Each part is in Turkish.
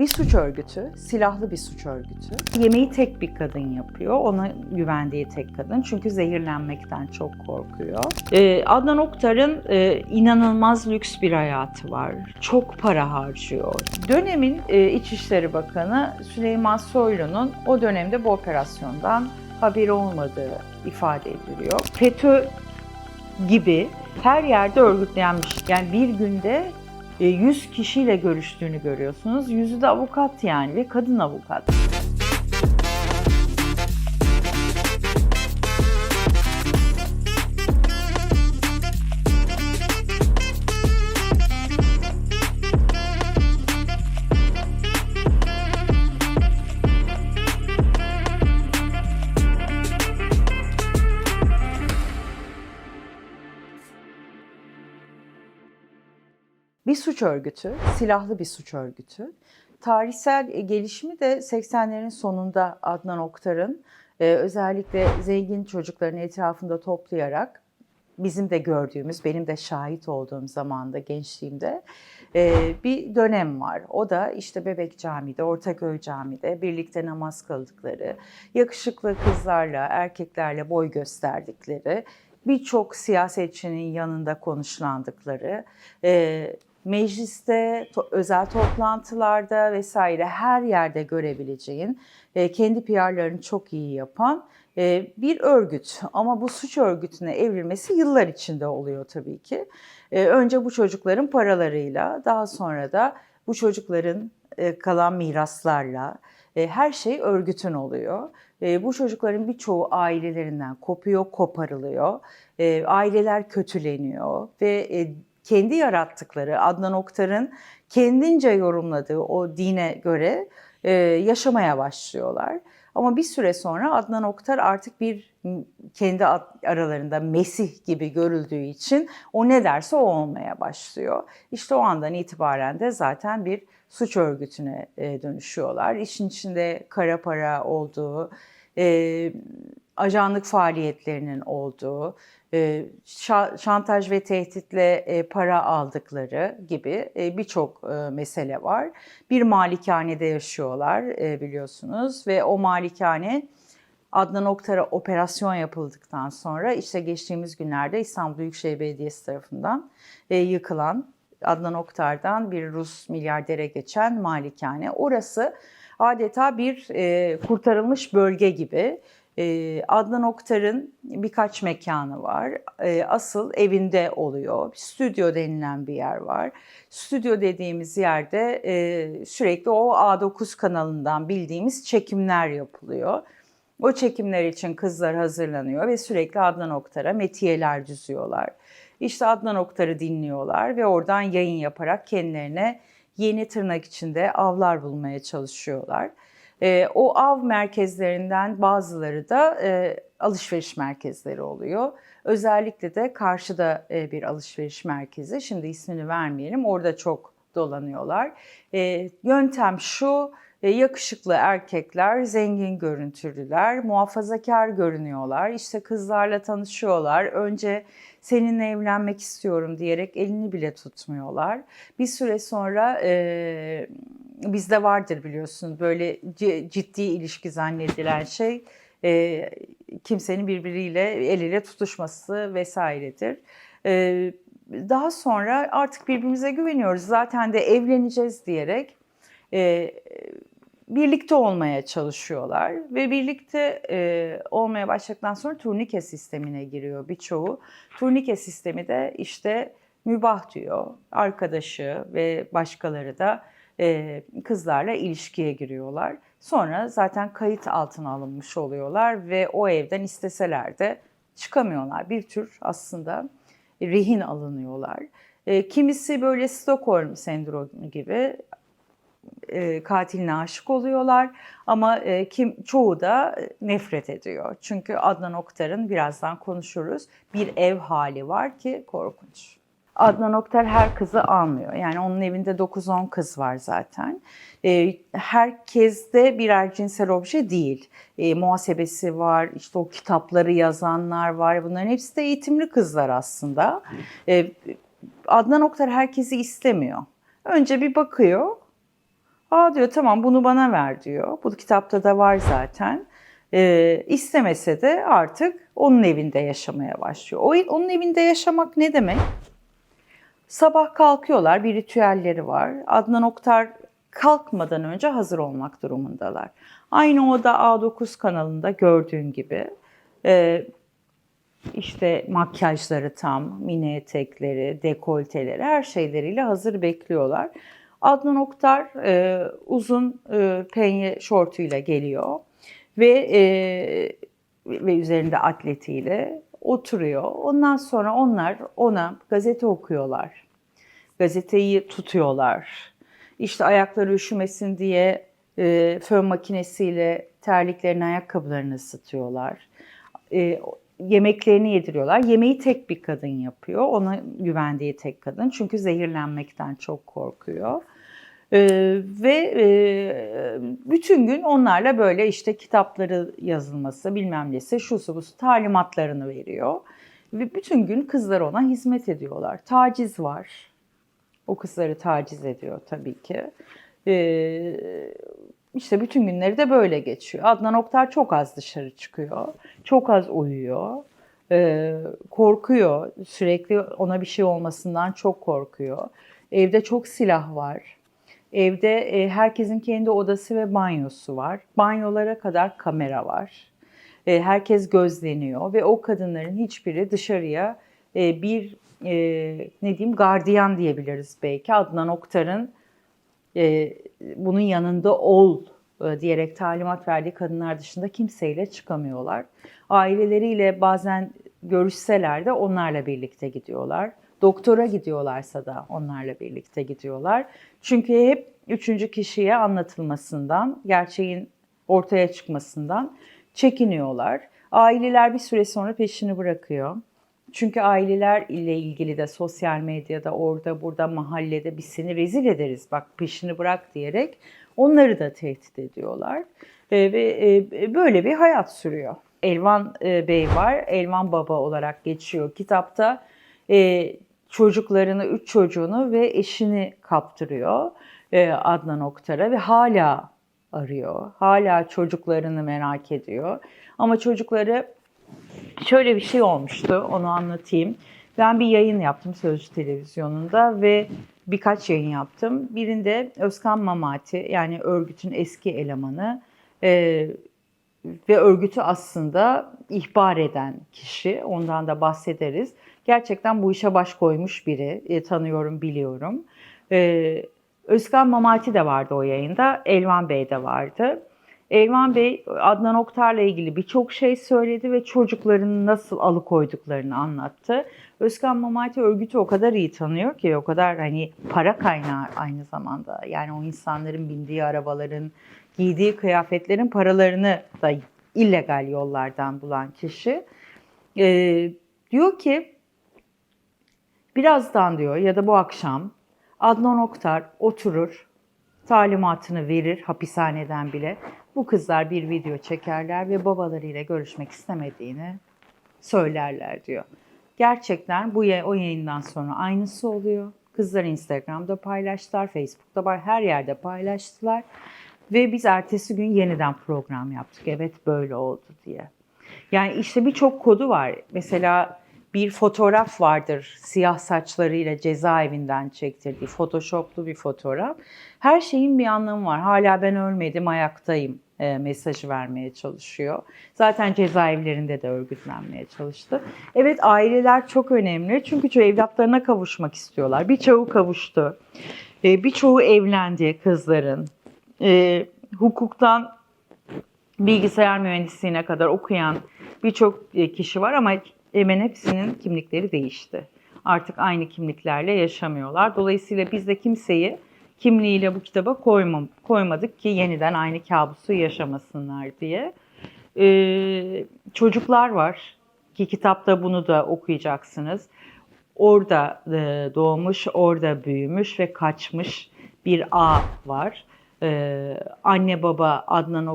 Bir suç örgütü, silahlı bir suç örgütü. Yemeği tek bir kadın yapıyor. Ona güvendiği tek kadın. Çünkü zehirlenmekten çok korkuyor. Ee, Adnan Oktar'ın e, inanılmaz lüks bir hayatı var. Çok para harcıyor. Dönemin e, İçişleri Bakanı Süleyman Soylu'nun o dönemde bu operasyondan haberi olmadığı ifade ediliyor. FETÖ gibi her yerde örgütlenmiş. Yani bir günde 100 kişiyle görüştüğünü görüyorsunuz. Yüzü de avukat yani ve kadın avukat. Suç örgütü, silahlı bir suç örgütü. Tarihsel e, gelişimi de 80'lerin sonunda Adnan Oktar'ın e, özellikle zengin çocukların etrafında toplayarak bizim de gördüğümüz, benim de şahit olduğum zamanda gençliğimde e, bir dönem var. O da işte Bebek Camii'de, Ortaköy Camii'de birlikte namaz kıldıkları, yakışıklı kızlarla, erkeklerle boy gösterdikleri, birçok siyasetçinin yanında konuşlandıkları, mecliste, to- özel toplantılarda vesaire her yerde görebileceğin, e, kendi PR'larını çok iyi yapan e, bir örgüt. Ama bu suç örgütüne evrilmesi yıllar içinde oluyor tabii ki. E, önce bu çocukların paralarıyla, daha sonra da bu çocukların e, kalan miraslarla, e, her şey örgütün oluyor. E, bu çocukların birçoğu ailelerinden kopuyor, koparılıyor. E, aileler kötüleniyor ve e, kendi yarattıkları Adnan Oktar'ın kendince yorumladığı o dine göre e, yaşamaya başlıyorlar. Ama bir süre sonra Adnan Oktar artık bir kendi aralarında Mesih gibi görüldüğü için o ne derse o olmaya başlıyor. İşte o andan itibaren de zaten bir suç örgütüne e, dönüşüyorlar. İşin içinde kara para olduğu, e, ajanlık faaliyetlerinin olduğu, e, şa- şantaj ve tehditle e, para aldıkları gibi e, birçok mesele var. Bir malikanede yaşıyorlar biliyorsunuz ve o malikane Adnan Oktar'a operasyon yapıldıktan sonra işte geçtiğimiz günlerde İstanbul Büyükşehir Belediyesi tarafından yıkılan Adnan Oktar'dan bir Rus milyardere geçen malikane. Orası adeta bir kurtarılmış bölge gibi. E, Adnan Oktar'ın birkaç mekanı var. E, asıl evinde oluyor. Stüdyo denilen bir yer var. Stüdyo dediğimiz yerde e, sürekli o A9 kanalından bildiğimiz çekimler yapılıyor. O çekimler için kızlar hazırlanıyor ve sürekli Adnan Oktar'a metiyeler düzüyorlar. İşte Adnan Oktar'ı dinliyorlar ve oradan yayın yaparak kendilerine yeni tırnak içinde avlar bulmaya çalışıyorlar. E, o av merkezlerinden bazıları da e, alışveriş merkezleri oluyor. Özellikle de karşıda e, bir alışveriş merkezi. Şimdi ismini vermeyelim. Orada çok dolanıyorlar. E, yöntem şu. e, Yakışıklı erkekler, zengin görüntülüler, muhafazakar görünüyorlar. İşte kızlarla tanışıyorlar. Önce seninle evlenmek istiyorum diyerek elini bile tutmuyorlar. Bir süre sonra e, bizde vardır biliyorsunuz böyle ciddi ilişki zannedilen şey e, kimsenin birbiriyle el ele tutuşması vesairedir. E, daha sonra artık birbirimize güveniyoruz zaten de evleneceğiz diyerek e, birlikte olmaya çalışıyorlar ve birlikte e, olmaya başladıktan sonra turnike sistemine giriyor birçoğu. Turnike sistemi de işte mübah diyor. Arkadaşı ve başkaları da e, kızlarla ilişkiye giriyorlar. Sonra zaten kayıt altına alınmış oluyorlar ve o evden isteseler de çıkamıyorlar. Bir tür aslında rehin alınıyorlar. E, kimisi böyle Stockholm sendromu gibi e, katiline aşık oluyorlar ama e, kim çoğu da nefret ediyor. Çünkü Adnan Oktar'ın birazdan konuşuruz bir ev hali var ki korkunç. Adnan Oktar her kızı almıyor. Yani onun evinde 9-10 kız var zaten. E, herkes de birer cinsel obje değil. E, muhasebesi var, işte o kitapları yazanlar var. Bunların hepsi de eğitimli kızlar aslında. E, Adnan Oktar herkesi istemiyor. Önce bir bakıyor. Aa diyor tamam bunu bana ver diyor. Bu kitapta da var zaten. Ee, istemese de artık onun evinde yaşamaya başlıyor. O, onun evinde yaşamak ne demek? Sabah kalkıyorlar, bir ritüelleri var. Adnan Oktar kalkmadan önce hazır olmak durumundalar. Aynı o da A9 kanalında gördüğün gibi. Ee, işte makyajları tam, mini etekleri, dekolteleri, her şeyleriyle hazır bekliyorlar. Adnan Oktar e, uzun e, penye şortuyla geliyor ve e, ve üzerinde atletiyle oturuyor. Ondan sonra onlar ona gazete okuyorlar. Gazeteyi tutuyorlar. İşte ayakları üşümesin diye e, fön makinesiyle terliklerini, ayakkabılarını ısıtıyorlar. E, yemeklerini yediriyorlar. Yemeği tek bir kadın yapıyor. Ona güvendiği tek kadın. Çünkü zehirlenmekten çok korkuyor. Ee, ve e, bütün gün onlarla böyle işte kitapları yazılması bilmem nesi şusu busu talimatlarını veriyor. Ve bütün gün kızlar ona hizmet ediyorlar. Taciz var. O kızları taciz ediyor tabii ki. Ee, işte bütün günleri de böyle geçiyor. Adnan Oktar çok az dışarı çıkıyor. Çok az uyuyor. Ee, korkuyor. Sürekli ona bir şey olmasından çok korkuyor. Evde çok silah var. Evde e, herkesin kendi odası ve banyosu var. Banyolara kadar kamera var. E, herkes gözleniyor ve o kadınların hiçbiri dışarıya e, bir e, ne diyeyim gardiyan diyebiliriz belki Adnan Oktar'ın e, bunun yanında ol e, diyerek talimat verdiği kadınlar dışında kimseyle çıkamıyorlar. Aileleriyle bazen görüşseler de onlarla birlikte gidiyorlar. Doktora gidiyorlarsa da onlarla birlikte gidiyorlar. Çünkü hep üçüncü kişiye anlatılmasından, gerçeğin ortaya çıkmasından çekiniyorlar. Aileler bir süre sonra peşini bırakıyor. Çünkü aileler ile ilgili de sosyal medyada orada burada mahallede biz seni rezil ederiz bak peşini bırak diyerek onları da tehdit ediyorlar. E, ve e, böyle bir hayat sürüyor. Elvan e, Bey var, Elvan Baba olarak geçiyor kitapta. E, çocuklarını, üç çocuğunu ve eşini kaptırıyor e, Adnan Oktar'a ve hala arıyor. Hala çocuklarını merak ediyor. Ama çocukları şöyle bir şey olmuştu, onu anlatayım. Ben bir yayın yaptım Sözcü Televizyonu'nda ve birkaç yayın yaptım. Birinde Özkan Mamati yani örgütün eski elemanı e, ve örgütü aslında ihbar eden kişi. Ondan da bahsederiz. Gerçekten bu işe baş koymuş biri. E, tanıyorum, biliyorum. E, Özkan Mamati de vardı o yayında. Elvan Bey de vardı. Elvan Bey Adnan Oktar'la ilgili birçok şey söyledi ve çocuklarını nasıl alıkoyduklarını anlattı. Özkan Mamati örgütü o kadar iyi tanıyor ki o kadar hani para kaynağı aynı zamanda. Yani o insanların bindiği arabaların, giydiği kıyafetlerin paralarını da illegal yollardan bulan kişi. Ee, diyor ki birazdan diyor ya da bu akşam Adnan Oktar oturur, talimatını verir hapishaneden bile. Bu kızlar bir video çekerler ve babalarıyla görüşmek istemediğini söylerler diyor. Gerçekten bu o yayından sonra aynısı oluyor. Kızlar Instagram'da paylaştılar, Facebook'ta her yerde paylaştılar. Ve biz ertesi gün yeniden program yaptık. Evet böyle oldu diye. Yani işte birçok kodu var. Mesela bir fotoğraf vardır siyah saçlarıyla cezaevinden çektirdiği photoshoplu bir fotoğraf. Her şeyin bir anlamı var. Hala ben ölmedim ayaktayım e, mesajı vermeye çalışıyor. Zaten cezaevlerinde de örgütlenmeye çalıştı. Evet aileler çok önemli çünkü evlatlarına kavuşmak istiyorlar. Birçoğu kavuştu. E, birçoğu evlendi kızların. E, hukuktan bilgisayar mühendisliğine kadar okuyan birçok e, kişi var ama hemen hepsinin kimlikleri değişti. Artık aynı kimliklerle yaşamıyorlar. Dolayısıyla biz de kimseyi kimliğiyle bu kitaba koymam, koymadık ki yeniden aynı kabusu yaşamasınlar diye. Ee, çocuklar var ki kitapta bunu da okuyacaksınız. Orada e, doğmuş, orada büyümüş ve kaçmış bir A var. Ee, anne baba Adnan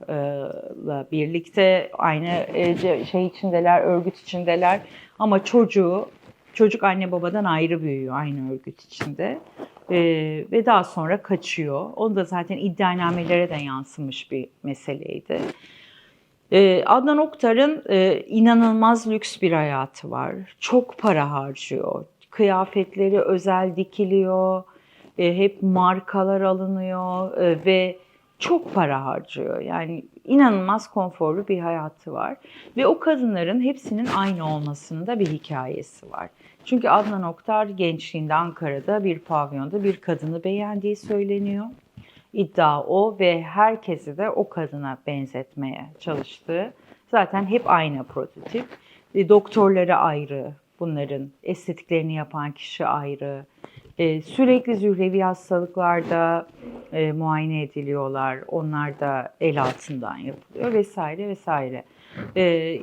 Oktar'la birlikte aynı e, şey içindeler, örgüt içindeler ama çocuğu çocuk anne babadan ayrı büyüyor aynı örgüt içinde. Ee, ve daha sonra kaçıyor. O da zaten iddianamelere de yansımış bir meseleydi. Ee, Adnan Oktar'ın e, inanılmaz lüks bir hayatı var. Çok para harcıyor. Kıyafetleri özel dikiliyor. E, hep markalar alınıyor e, ve çok para harcıyor. Yani inanılmaz konforlu bir hayatı var. Ve o kadınların hepsinin aynı olmasının da bir hikayesi var. Çünkü Adnan Oktar gençliğinde Ankara'da bir pavyonda bir kadını beğendiği söyleniyor. İddia o ve herkesi de o kadına benzetmeye çalıştığı. Zaten hep aynı prototip. E, Doktorları ayrı, bunların estetiklerini yapan kişi ayrı. E, sürekli zührevi hastalıklarda e, muayene ediliyorlar. Onlar da el altından yapılıyor vesaire vesaire. E,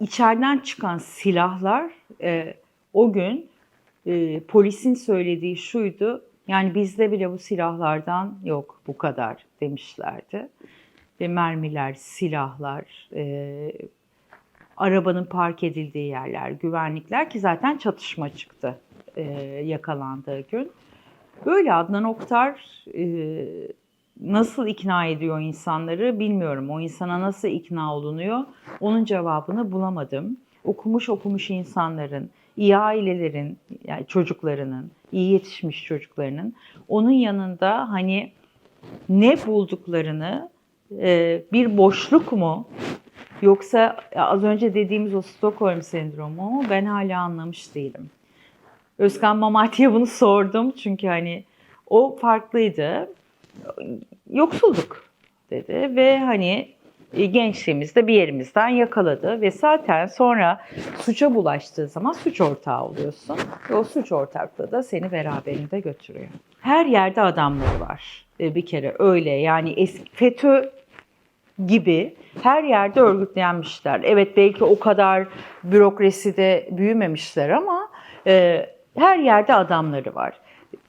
içeriden çıkan silahlar e, o gün e, polisin söylediği şuydu. Yani bizde bile bu silahlardan yok bu kadar demişlerdi. Ve mermiler, silahlar, e, arabanın park edildiği yerler, güvenlikler ki zaten çatışma çıktı e, yakalandığı gün. Böyle Adnan Oktar e, nasıl ikna ediyor insanları bilmiyorum. O insana nasıl ikna olunuyor onun cevabını bulamadım. Okumuş okumuş insanların, iyi ailelerin, yani çocuklarının, iyi yetişmiş çocuklarının onun yanında hani ne bulduklarını e, bir boşluk mu yoksa az önce dediğimiz o Stockholm sendromu mu ben hala anlamış değilim. Özkan Mamati'ye bunu sordum çünkü hani o farklıydı. Yoksulduk dedi ve hani e, gençliğimizde bir yerimizden yakaladı ve zaten sonra suça bulaştığı zaman suç ortağı oluyorsun ve o suç ortaklığı da seni beraberinde götürüyor. Her yerde adamları var E, bir kere öyle yani eski FETÖ gibi her yerde örgütlenmişler. Evet belki o kadar bürokraside büyümemişler ama e, her yerde adamları var.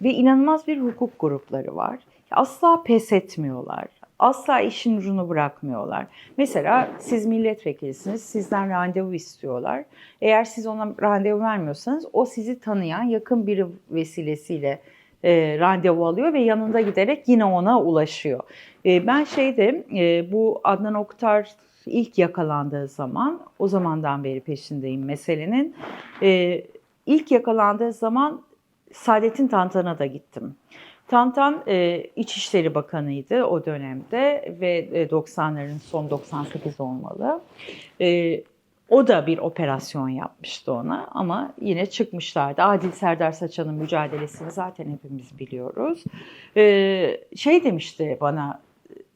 Ve inanılmaz bir hukuk grupları var. Asla pes etmiyorlar. Asla işin ucunu bırakmıyorlar. Mesela siz milletvekilisiniz, sizden randevu istiyorlar. Eğer siz ona randevu vermiyorsanız o sizi tanıyan yakın biri vesilesiyle e, randevu alıyor ve yanında giderek yine ona ulaşıyor. E, ben şeyde e, bu Adnan Oktar ilk yakalandığı zaman o zamandan beri peşindeyim meselenin. E, ilk yakalandığı zaman Saadettin Tantan'a da gittim. Tantan e, İçişleri Bakanı'ydı o dönemde ve e, 90'ların son 98 olmalı. E, o da bir operasyon yapmıştı ona ama yine çıkmışlardı. Adil Serdar Saçan'ın mücadelesini zaten hepimiz biliyoruz. E, şey demişti bana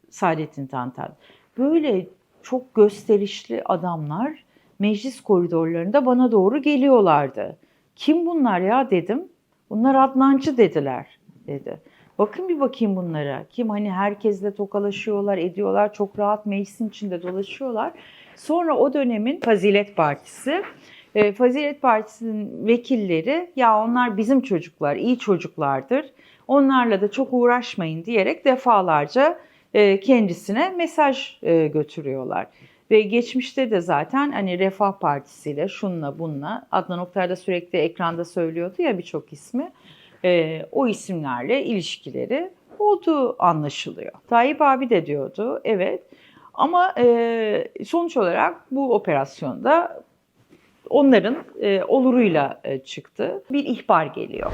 Saadettin Tantan, böyle çok gösterişli adamlar meclis koridorlarında bana doğru geliyorlardı. Kim bunlar ya dedim. Bunlar Adnancı dediler dedi. Bakın bir bakayım bunlara. Kim hani herkesle tokalaşıyorlar, ediyorlar. Çok rahat meclisin içinde dolaşıyorlar. Sonra o dönemin Fazilet Partisi, e, Fazilet Partisi'nin vekilleri ya onlar bizim çocuklar, iyi çocuklardır. Onlarla da çok uğraşmayın diyerek defalarca e, kendisine mesaj e, götürüyorlar. Ve geçmişte de zaten hani Refah Partisi ile şunla bunla Adnan Oktar da sürekli ekranda söylüyordu ya birçok ismi. E, o isimlerle ilişkileri olduğu anlaşılıyor. Tayyip abi de diyordu evet ama e, sonuç olarak bu operasyonda onların e, oluruyla e, çıktı. Bir ihbar geliyor.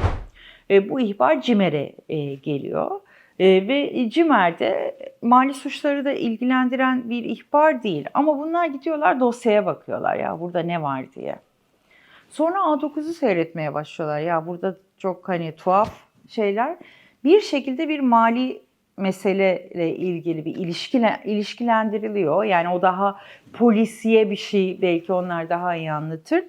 E, bu ihbar CİMER'e e, geliyor. E, ve CİMER'de mali suçları da ilgilendiren bir ihbar değil. Ama bunlar gidiyorlar dosyaya bakıyorlar ya burada ne var diye. Sonra A9'u seyretmeye başlıyorlar. Ya burada çok hani tuhaf şeyler. Bir şekilde bir mali meseleyle ilgili bir ilişkile, ilişkilendiriliyor. Yani o daha polisiye bir şey belki onlar daha iyi anlatır.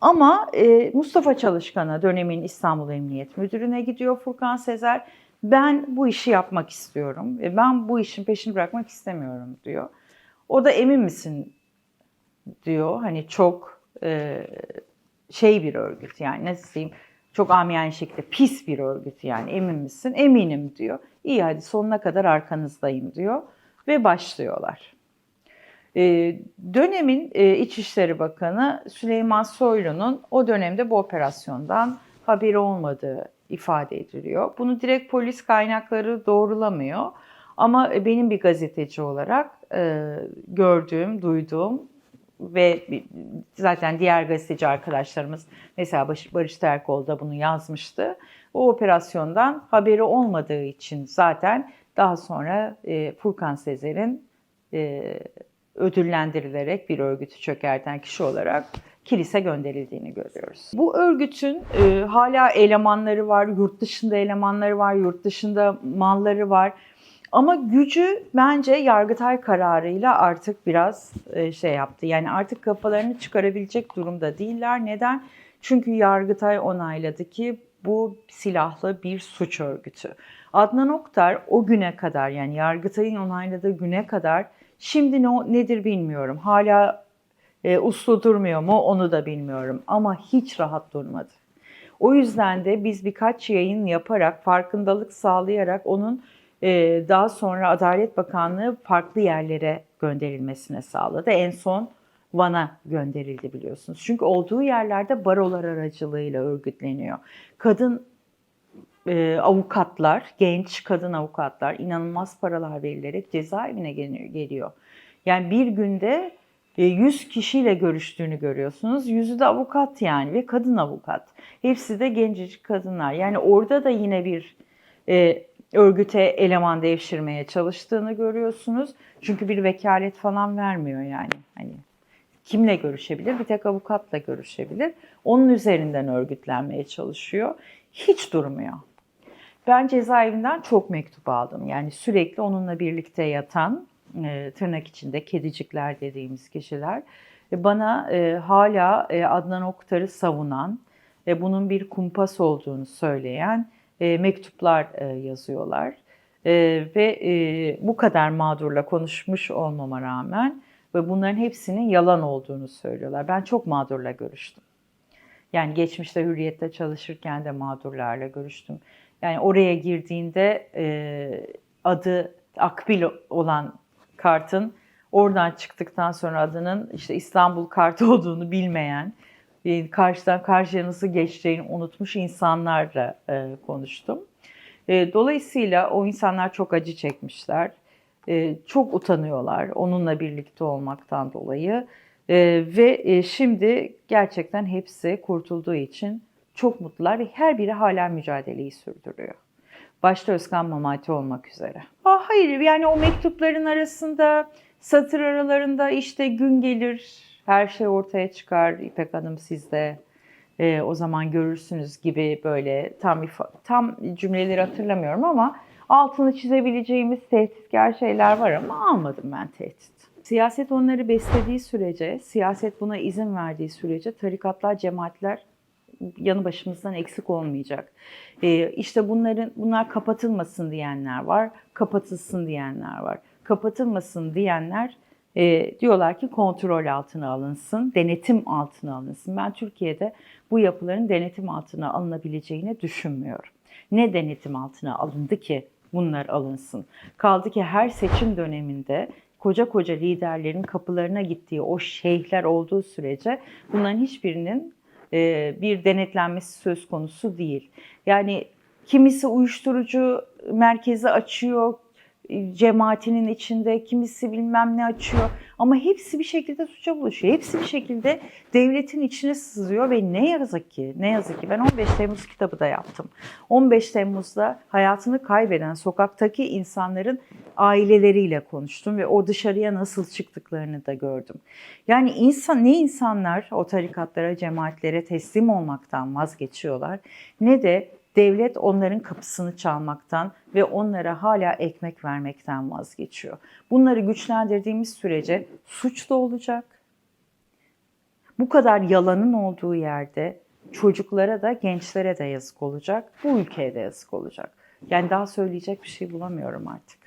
Ama e, Mustafa Çalışkan'a dönemin İstanbul Emniyet Müdürü'ne gidiyor Furkan Sezer. Ben bu işi yapmak istiyorum ve ben bu işin peşini bırakmak istemiyorum diyor. O da emin misin diyor. Hani çok e, şey bir örgüt yani nasıl diyeyim çok amiyane şekilde pis bir örgüt yani emin misin? Eminim diyor. İyi hadi sonuna kadar arkanızdayım diyor ve başlıyorlar. Ee, dönemin e, İçişleri Bakanı Süleyman Soylu'nun o dönemde bu operasyondan haberi olmadığı ifade ediliyor. Bunu direkt polis kaynakları doğrulamıyor. Ama benim bir gazeteci olarak e, gördüğüm, duyduğum ve zaten diğer gazeteci arkadaşlarımız mesela Barış, Barış Terkoğlu da bunu yazmıştı. O operasyondan haberi olmadığı için zaten daha sonra e, Furkan Sezer'in e, ödüllendirilerek bir örgütü çökerten kişi olarak kilise gönderildiğini görüyoruz. Bu örgütün e, hala elemanları var, yurt dışında elemanları var, yurt dışında malları var. Ama gücü bence Yargıtay kararıyla artık biraz e, şey yaptı. Yani artık kafalarını çıkarabilecek durumda değiller. Neden? Çünkü Yargıtay onayladı ki bu silahlı bir suç örgütü. Adnan Oktar o güne kadar yani Yargıtay'ın onayladığı güne kadar şimdi ne, nedir bilmiyorum. Hala e, uslu durmuyor mu onu da bilmiyorum ama hiç rahat durmadı. O yüzden de biz birkaç yayın yaparak, farkındalık sağlayarak onun e, daha sonra Adalet Bakanlığı farklı yerlere gönderilmesine sağladı. En son Van'a gönderildi biliyorsunuz. Çünkü olduğu yerlerde barolar aracılığıyla örgütleniyor. Kadın e, avukatlar, genç kadın avukatlar inanılmaz paralar verilerek cezaevine geliyor. Yani bir günde 100 kişiyle görüştüğünü görüyorsunuz. Yüzü de avukat yani ve kadın avukat. Hepsi de gencecik kadınlar. Yani orada da yine bir e, örgüte eleman devşirmeye çalıştığını görüyorsunuz. Çünkü bir vekalet falan vermiyor yani. Hani kimle görüşebilir? Bir tek avukatla görüşebilir. Onun üzerinden örgütlenmeye çalışıyor. Hiç durmuyor. Ben cezaevinden çok mektup aldım. Yani sürekli onunla birlikte yatan e, tırnak içinde kedicikler dediğimiz kişiler e, bana e, hala e, Adnan Oktar'ı savunan ve bunun bir kumpas olduğunu söyleyen e, mektuplar e, yazıyorlar. E, ve e, bu kadar mağdurla konuşmuş olmama rağmen ve bunların hepsinin yalan olduğunu söylüyorlar. Ben çok mağdurla görüştüm. Yani geçmişte hürriyette çalışırken de mağdurlarla görüştüm. Yani oraya girdiğinde e, adı Akbil olan kartın oradan çıktıktan sonra adının işte İstanbul kartı olduğunu bilmeyen, e, karşıdan karşıya nasıl geçeceğini unutmuş insanlarla e, konuştum. E, dolayısıyla o insanlar çok acı çekmişler. E, çok utanıyorlar onunla birlikte olmaktan dolayı. E, ve e, şimdi gerçekten hepsi kurtulduğu için çok mutlular ve her biri hala mücadeleyi sürdürüyor. Başta Özkan Mamati olmak üzere. Ah hayır yani o mektupların arasında satır aralarında işte gün gelir her şey ortaya çıkar İpek Hanım sizde e, o zaman görürsünüz gibi böyle tam tam cümleleri hatırlamıyorum ama altını çizebileceğimiz tehditkar şeyler var ama almadım ben tehdit. Siyaset onları beslediği sürece, siyaset buna izin verdiği sürece tarikatlar, cemaatler yanı başımızdan eksik olmayacak. Ee, işte bunların bunlar kapatılmasın diyenler var, kapatılsın diyenler var. Kapatılmasın diyenler e, diyorlar ki kontrol altına alınsın, denetim altına alınsın. Ben Türkiye'de bu yapıların denetim altına alınabileceğini düşünmüyorum. Ne denetim altına alındı ki bunlar alınsın? Kaldı ki her seçim döneminde koca koca liderlerin kapılarına gittiği o şeyhler olduğu sürece bunların hiçbirinin e, bir denetlenmesi söz konusu değil. Yani kimisi uyuşturucu merkezi açıyor, cemaatinin içinde kimisi bilmem ne açıyor ama hepsi bir şekilde suça bulaşıyor. Hepsi bir şekilde devletin içine sızıyor ve ne yazık ki ne yazık ki ben 15 Temmuz kitabı da yaptım. 15 Temmuz'da hayatını kaybeden sokaktaki insanların aileleriyle konuştum ve o dışarıya nasıl çıktıklarını da gördüm. Yani insan ne insanlar o tarikatlara, cemaatlere teslim olmaktan vazgeçiyorlar ne de devlet onların kapısını çalmaktan ve onlara hala ekmek vermekten vazgeçiyor. Bunları güçlendirdiğimiz sürece suç da olacak. Bu kadar yalanın olduğu yerde çocuklara da gençlere de yazık olacak. Bu ülkeye de yazık olacak. Yani daha söyleyecek bir şey bulamıyorum artık.